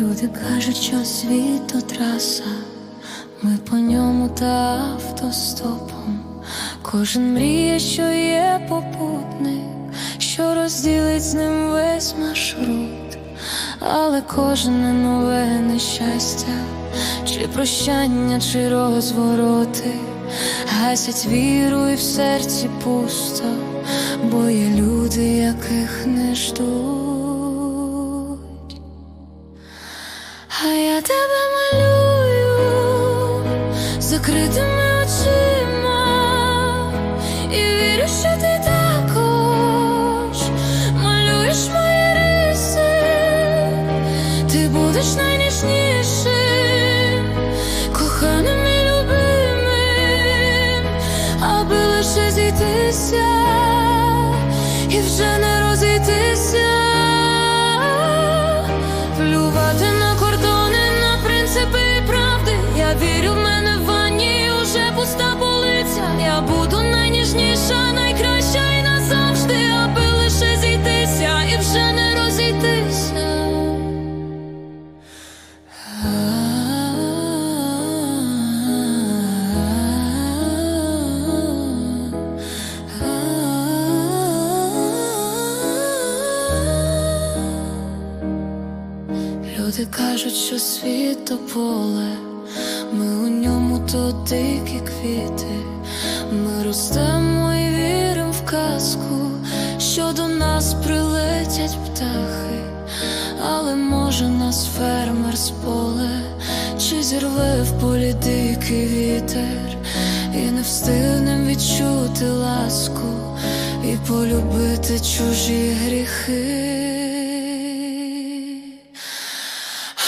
Люди кажуть, що світ то траса, ми по ньому та автостопом. Кожен мріє, що є попутник, що розділить з ним весь маршрут, але кожне нове нещастя, чи прощання, чи розвороти, гасять віру і в серці пусто, бо є люди, яких не ждуть. Я тебе малюю закритими очима. І вірю, що ти також малюєш мої риси, ти будеш найніжнішим, коханим і любимим, аби лише зійтися Люди кажуть, що світ поле, ми у ньому то дикі квіти, ми ростемо і віримо в казку, що до нас прилетять птахи, але може нас фермер з поле, чи зірве в полі дикий вітер, і не встигнем відчути ласку і полюбити чужі гріхи.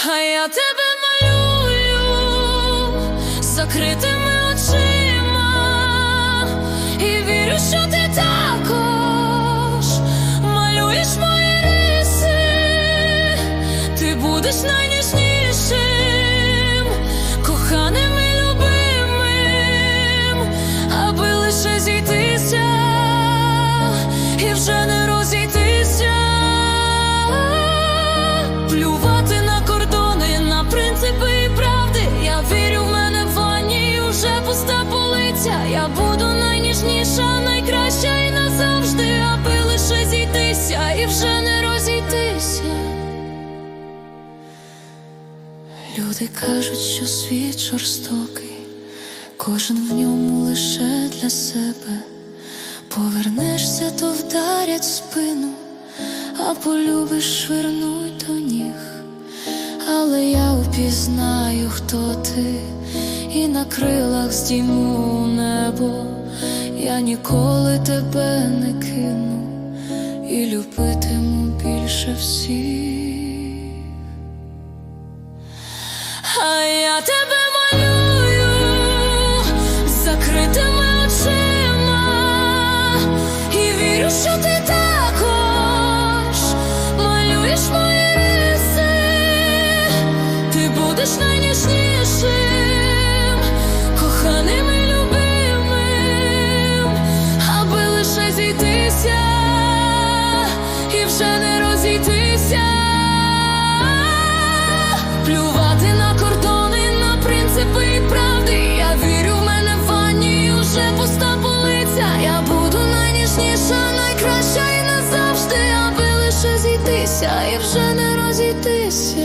А я тебе малюю закритими очима. І вірю, що ти також малюєш мої риси, ти будеш найніжнішим, Люди кажуть, що світ жорстокий, кожен в ньому лише для себе. Повернешся, то вдарять спину, а полюбиш швирнуть до ніг. Але я упізнаю, хто ти, і на крилах здійму небо. Я ніколи тебе не кину і любитиму більше всіх. Будеш найніжнішим, коханим і любимим, аби лише зійтися і вже не розійтися. Плювати на кордони, на принципи і правди. Я вірю, в мене в ванні уже пуста. Я буду найніжніша, найкраща і назавжди, аби лише зійтися і вже не розійтися.